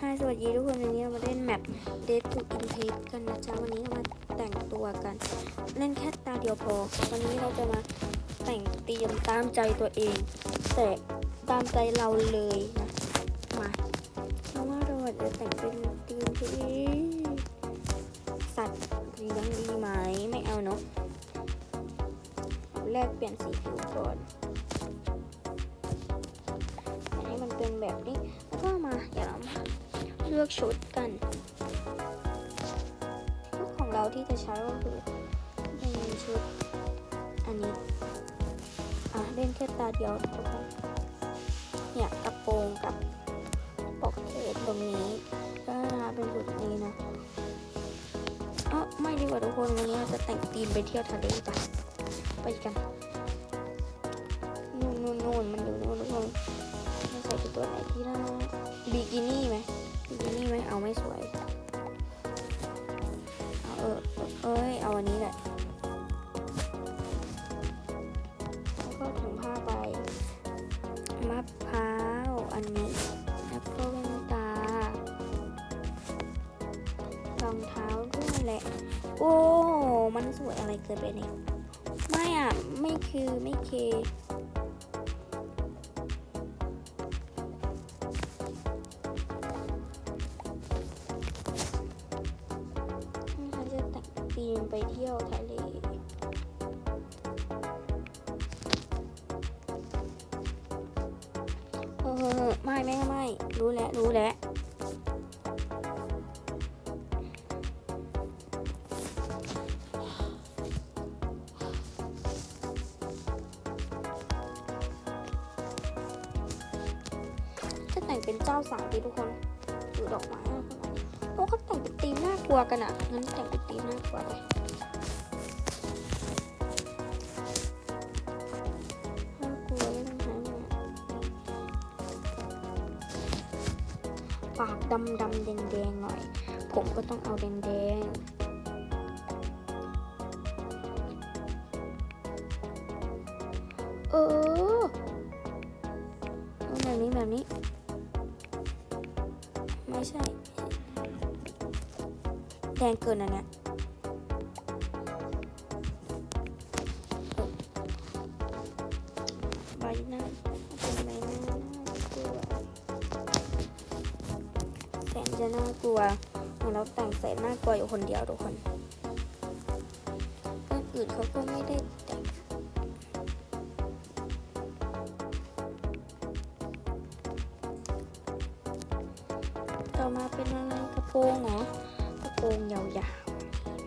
ฮสวัสดีทุกคนวันนี้เรามาเล่นแมป Dead to in p a c e กันนะจ๊ะวันนี้เรามาแต่งตัวกัน เล่นแค่ตาเดียวพอ วันนี้เราจะมาแต่งเตรียมตามใจตัวเอง แต่ตามใจเราเลยนะ ลือกชุดกันชุดของเราที่จะใช้ก็คือเป็นชุด อันนี้ อะเล่นแค่ตาเดียวทุกคนเนี่ยกระโปรงกับปกเทปตรงนี้ก็เป็นชุดนี้นะเออไม่ดีกว่าทุกคนวันนี้เราจะแต่งธีมไปเที่ยวทะเลจ้ะไปกันนู่นนู่นนู่นมันอยู่นู่นทุกคนใส่เป็นตัวไหนที่น่าบิกินี่ไหม นี่ไหมเอาไม่สวย เอาเออเอ้ย เอาอันนี้แหละแล้วก็ถุงผ้าใบมะพร้าวอันนี้แล้วก็แว่นตารองเท้าด้วยแหละ โอ้ มันสวยอะไรเกินไปเนี่ยไม่อะ ไม่คือไม่เค ยวทะเลเออไม่ไม่ไม่รู้แล้วรู้แล้วจะแต่งเป็นเจ้าสาวดีทุกคนถือดอกไม้อะคนนั้โอ้เขาแต่งเป็นธีมน่ากลัวกันอะงั้นแต่งเป็นธีมน่ากลัวเลย ปากดำดำแดงแดงหน่อย ผมก็ต้องเอาแดงแดงเออแบบนี้แบบนี้ ไม่ใช่ แดงเกินอันเนี่ย แสนจะน่ากลัวเหมือนเราแต่งแสนน่ากลัวอยู่คนเดียวทุกคนคนอื่นเขาก็ไม่ได้แต่งต่อมาเป็นอะไรกระโปรงเหรอกระโปรงยาว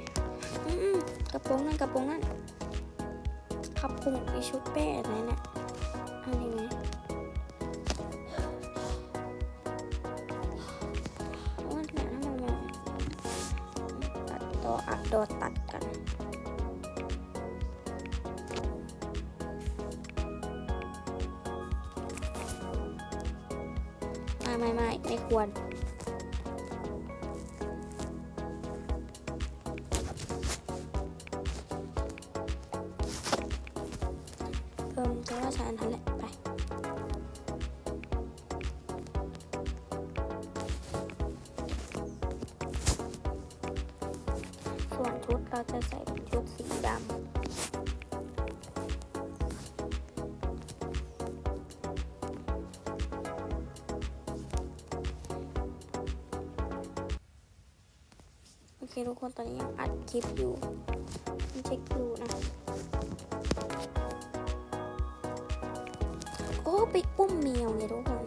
ๆอืมกระโปรงนั่นกระโปรงนั่นกระโปรงไอชุดแป้อะไรเนี่ยเอะไตัวอัดตัดกัน ไม่ไม่ไม่ไม่ควรเพิ่มจะว่าฉันนั้นแหละไป เคทุกคนตอนนี้ยังอัดคลิปอยู่เช็คอยู่นะโอ้ไปอุ้มเมียวไงทุกคน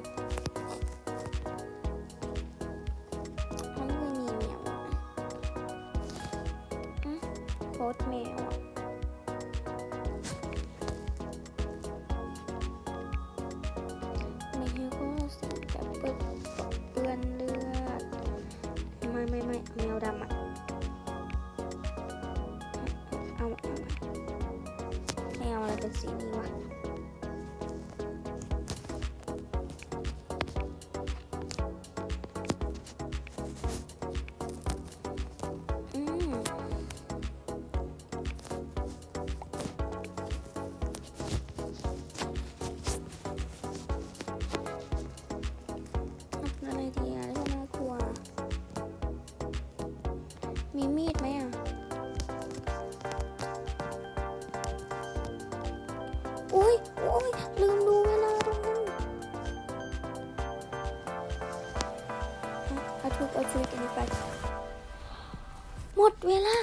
ดเวลา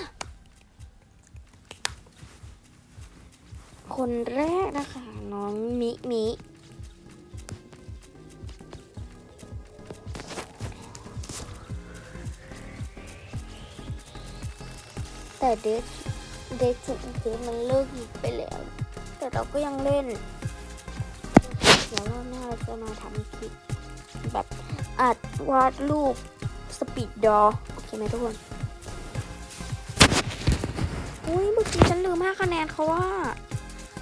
คนแรกนะคะ น้องมิมิแต่เด็กเด็กจุดนี้มันเลิกหยิบไปแล้ว แต่เราก็ยังเล่น เดี๋ยวรอบหน้าเราจะมาทำคลิปแบบอัดวาดรูปสปีดดอ โอเคไหมทุกคน อุ้ยเมื่อกี้ฉันลืมห้าคะแนนเขาว่า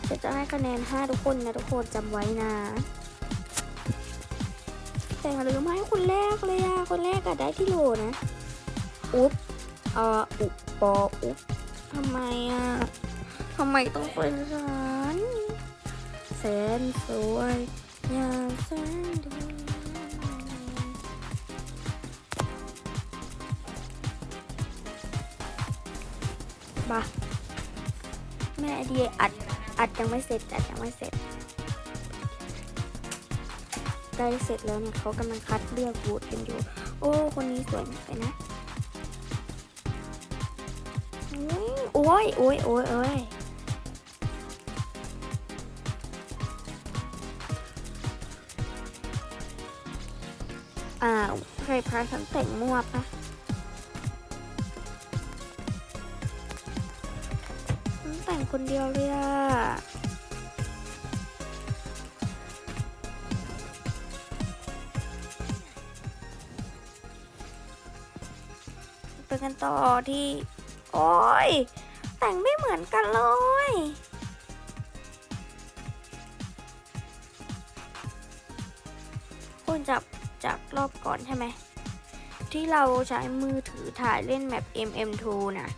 ฉันจะให้คะแนนห้าทุกคนนะทุกคนจำไว้นะแต่ลืมให้คนแรกเลยอะคนแรกอะได้ที่โหลนะอุ๊บเอ่ออุบปออุ๊บทำไมอะทำไมต้องเป็นฉันแสนสวยอย่างแสนดี บ้าแม่ดีอัดอัดยังไม่เสร็จอัดยังไม่เสร็จใกล้เสร็จแล้วเนี่ยเขากำลังคัดเลือกบูธกันอยู่ โอ้ คนนี้สวยมากเลยนะโอ้ยโอ้ยโอ้ยโอ้ยอ้าวใครพาฉันแต่งมั่วปะ คนเดียวเลยอะไปกันต่อที่ โอ้ย แต่งไม่เหมือนกันเลยคุณจับจากรอบก่อนใช่ไหม ที่เราใช้มือถือถ่ายเล่นแมป MM2 นะ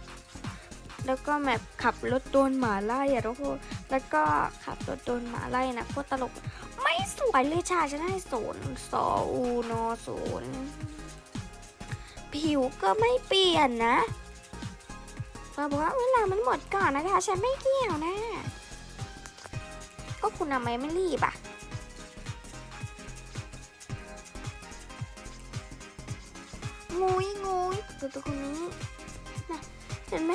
แล้วก็แมปขับรถโดนหมาไล่อะทุกคนแล้วก็ขับรถโดนหมาไล่นะโคตรตลก ไม่สวยเลยชาฉันให้ศูนย์สออูนอศูนย์ผิวก็ไม่เปลี่ยนนะเราบอกว่าเวลามันหมดก่อนนะคะฉันไม่เกี่ยวนะ ก็คุณทำไมไม่รีบอะงูยงูยตัวตัวคนนี้นะเห็นไหม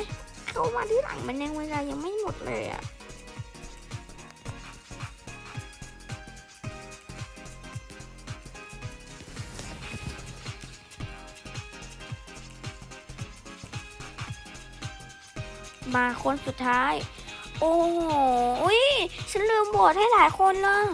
เข้ามาที่หลังมันยังเวลายังไม่หมดเลยอะมาคนสุดท้าย โอ้โหอุ๊ยฉันลืมโหวตให้หลายคนเลย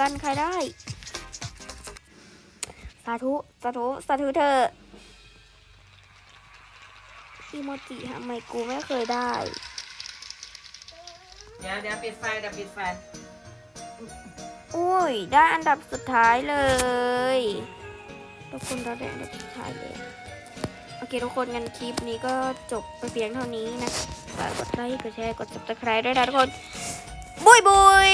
กันใครได้ สาธุ สาธุ สาธุเธอะอีโมจิทำไมกูไม่เคยได้ เดี๋ยวเดี๋ยวปิดไฟเดี๋ยวปิดไฟอุ้ย ได้อันดับสุดท้ายเลยทุกคนเราได้อันดับสุดท้ายเลย โอเคทุกคนงั้นคลิปนี้ก็จบไปเพียงเท่านี้นะฝากกดไลค์ กดแชร์ กด subscribe ด้วยนะทุกคน บุยบุย